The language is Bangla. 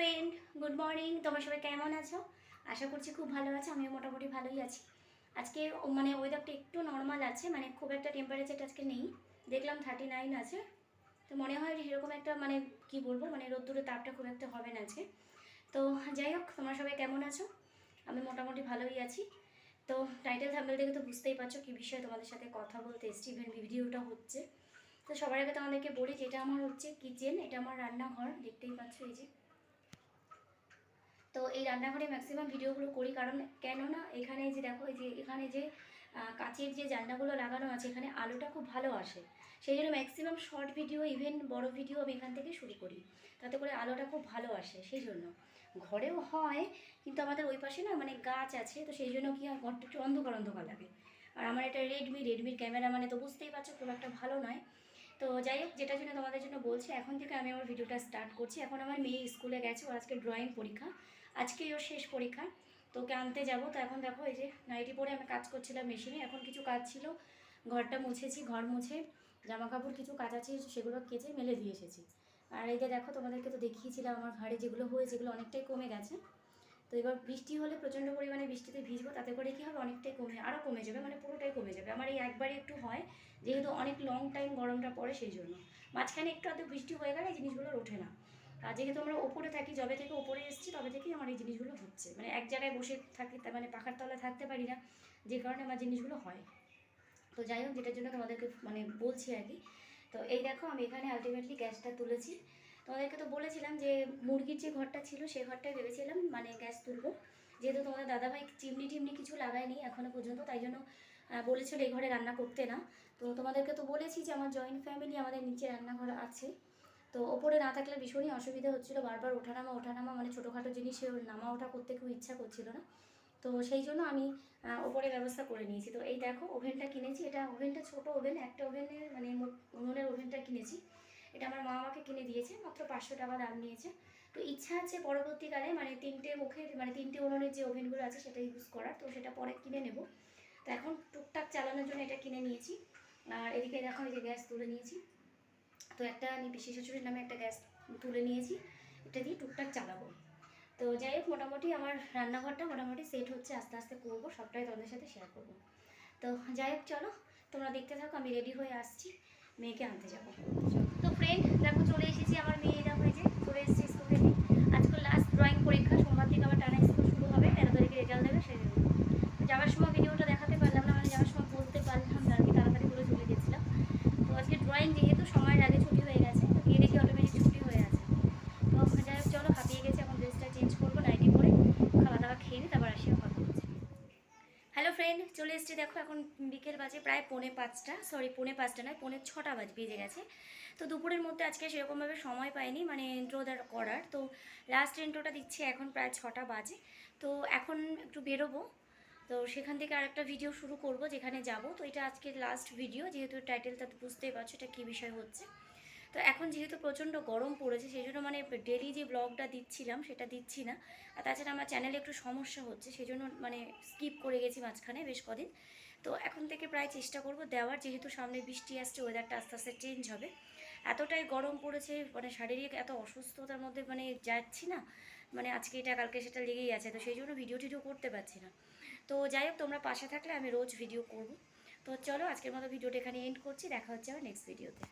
ফ্রেন্ড গুড মর্নিং তোমরা সবাই কেমন আছো? আশা করছি খুব ভালো আছো, আমিও মোটামুটি ভালোই আছি। আজকে মানে ওয়েদারটা একটু নর্মাল আছে মানে খুব একটা টেম্পারেচারটা আজকে নেই। দেখলাম থার্টি নাইন আছে। তো মনে হয় সেরকম একটা মানে কি বলব মানে রোদ্দুরের তাপটা খুব একটা হবে না আজকে। তো যাই হোক, তোমরা সবাই কেমন আছো? আমি মোটামুটি ভালোই আছি। তো টাইটেল থাম্বেল দেখে তো বুঝতেই পারছ কী বিষয়ে তোমাদের সাথে কথা বলতে এসছি ইভেন ভিডিওটা হচ্ছে। তো সবার আগে তোমাদেরকে বলি যে এটা আমার হচ্ছে কিচেন এটা আমার রান্নাঘর, দেখতেই পাচ্ছ এই যে। রান্নাঘরে ম্যাক্সিমাম ভিডিওগুলো করি, কারণ কেননা এখানে যে দেখো, এই যে এখানে যে কাচের যে জানলাগুলো লাগানো আছে, এখানে আলোটা খুব ভালো আসে। সেই জন্য ম্যাক্সিমাম শর্ট ভিডিও ইভেন বড় ভিডিও আমি এখান থেকে শুরু করি। তাতে করে আলোটা খুব ভালো আসে, সেই জন্য। ঘরেও হয়, কিন্তু আমাদের ওই পাশে না মানে গাছ আছে, তো সেই জন্য কি হয়, ঘরটা একটু অন্ধকার অন্ধকার লাগে। আর আমার এটা রেডমি রেডমির ক্যামেরা মানে তো বুঝতেই পারছ, খুব একটা ভালো নয়। তো যাই হোক, যেটার জন্য তোমাদের জন্য বলছি, এখন থেকে আমি আমার ভিডিওটা স্টার্ট করছি। এখন আমার মেয়ে স্কুলে গেছে ওর আজকে ড্রয়িং পরীক্ষা। আজকেই ওর শেষ পরীক্ষা। তো ওকে আনতে যাব। তো এখন দেখো, এই যে নাইটি পরে আমি কাজ করছিলাম মেশিনে। এখন কিছু কাজ ছিল। ঘরটা মুছেছি, ঘর মুছে জামা কাপড় কিছু কাজ আছে, সেগুলো কেচে মেলে দিয়ে এসেছি। আর এই যে দেখো, তোমাদেরকে তো দেখিয়েছিলাম আমার ঘাড়ে যেগুলো হয়েছে যেগুলো অনেকটাই কমে গেছে। তো এবার বৃষ্টি হলে প্রচণ্ড পরিমাণে বৃষ্টিতে ভিজবো, তাতে করে কী হবে? অনেকটাই কমে আরও কমে যাবে মানে পুরোটাই কমে যাবে। আমার এই একবারই একটু হয়, যেহেতু অনেক লং টাইম গরমটা পড়ে সেই জন্য। মাঝখানে একটু আধটু বৃষ্টি হয়ে গেলে এই জিনিসগুলো ওঠে না। যেহেতু আমরা ওপরে থাকি, যবে থেকে ওপরে এসেছি, তবে থেকেই আমার এই জিনিসগুলো হচ্ছে মানে এক জায়গায় বসে থাকি মানে পাখার তলায় থাকতে পারি না, যে কারণে আমার জিনিসগুলো হয়। তো যাই হোক, যেটার জন্য তোমাদেরকে মানে বলছি আর কি। তো এই দেখো, আমি এখানে আলটিমেটলি গ্যাসটা তুলেছি। তোমাদেরকে তো বলেছিলাম যে মুরগির যে ঘরটা ছিল সেই ঘরটাই ভেবেছিলাম মানে গ্যাস তুলবো। যেহেতু তোমাদের দাদাভাই চিমনি টিমনি কিছু লাগায়নি এখনও পর্যন্ত, তাই জন্য বলেছিল এই ঘরে রান্না করতে না। তো তোমাদেরকে তো বলেছি যে আমার জয়েন্ট ফ্যামিলি আমাদের নিচে রান্নাঘর আছে। তো ওপরে না থাকলে ভীষণই অসুবিধা হচ্ছিল। বারবার ওঠানামা ওঠানামা মানে ছোটোখাটো জিনিসে নামা ওঠা করতে খুব ইচ্ছা করছিল না। তো সেই জন্য আমি ওপরে ব্যবস্থা করে নিয়েছি। তো এই দেখো, ওভেনটা কিনেছি। এটা ওভেনটা ছোট ওভেন, একটা ওভেনের মানে উনুনের ওভেনটা কিনেছি। এটা আমার মা আমাকে কিনে দিয়েছে, মাত্র পাঁচশো টাকা দাম নিয়েছে। তো ইচ্ছা আছে পরবর্তীকালে মানে তিনটে মুখের মানে তিনটে উনুনের যে ওভেনগুলো আছে সেটা ইউজ করার, তো সেটা পরে কিনে নেব। তো এখন টুকটাক চালানোর জন্য এটা কিনে নিয়েছি। আর এদিকে দেখো, এই যে গ্যাস তুলে নিয়েছি। তো একটা আমি পিসি শাশুড়ির নামে একটা গ্যাস তুলে নিয়েছি, এটা দিয়ে টুকটাক চালাবো। তো যাই হোক, মোটামুটি আমার রান্নাঘরটা মোটামুটি সেট হচ্ছে, আস্তে আস্তে করব, সবটাই তোমাদের সাথে শেয়ার করব। তো যাই হোক, চলো, তোমরা দেখতে থাকো, আমি রেডি হয়ে আসছি, মেয়েকে আনতে যাব। তো ফ্রেন্ড দেখো চলে এসেছি আমার মেয়ে দেখো যে, চলে এসেছি স্কুল আজকে লাস্ট ড্রয়িং পরীক্ষা, সোমবার থেকে আবার টানা স্কুল শুরু হবে তেরো তারিখে রেজাল্ট দেবে সেই জন্য তো যাওয়ার সময় ভিডিওটা দেখাতে পারলাম না মানে যাওয়ার সময় বলতে পারলাম না আর কি তাড়াতাড়ি করে চলে গেছিলাম তো আজকে ড্রয়িং যেহেতু সময়ের আগে ছুটি হয়ে গেছে তো গিয়ে দেখি অটোমেটিক ছুটি হয়ে আছে তো যাই হোক চলো হাঁপিয়ে গেছে এখন ড্রেসটা চেঞ্জ করব নাইটি পরে খাওয়া দাওয়া খেয়ে নিই তারপর আসিও কথা হচ্ছে হ্যালো ফ্রেন্ড চলে এসেছি দেখো, এখন বিকেল বাজে প্রায় পৌনে পাঁচটা। সরি পৌনে পাঁচটা নয়, পৌনে ছটা বাজ, বেজে গেছে। তো দুপুরের মধ্যে আজকে সেরকমভাবে সময় পাইনি মানে ইন্ট্রো করার। তো লাস্ট ইন্ট্রোটা দিচ্ছে এখন প্রায় ছটা বাজে। তো এখন একটু বেরোবো। তো সেখান থেকে আরেকটা ভিডিও শুরু করব, যেখানে যাব। তো এটা আজকে লাস্ট ভিডিও যেহেতু টাইটেলটা বুঝতেই পারছ এটা কী বিষয় হচ্ছে। তো এখন যেহেতু প্রচণ্ড গরম পড়েছে, সেই জন্য মানে ডেলি যে ব্লগটা দিচ্ছিলাম সেটা দিচ্ছি না। আর তাছাড়া আমার চ্যানেলে একটু সমস্যা হচ্ছে, সেই জন্য মানে স্কিপ করে গেছি মাঝখানে বেশ কদিন। তো এখন থেকে প্রায় চেষ্টা করব দেওয়ার, যেহেতু সামনে বৃষ্টি আসছে ওয়েদারটা আস্তে আস্তে চেঞ্জ হবে। এতটাই গরম পড়েছে মানে শারীরিক এত অসুস্থতার মধ্যে মানে যাচ্ছি না মানে আজকে এটা কালকে সেটা লেগেই আছে, তো সেই জন্য ভিডিও টিডিও করতে পারছি না। তো যাই হোক, তোমরা পাশে থাকলে আমি রোজ ভিডিও করব। তো চলো, আজকের মতো ভিডিওটা এখানে এন্ড করছি, দেখা হচ্ছে আবার নেক্সট ভিডিওতে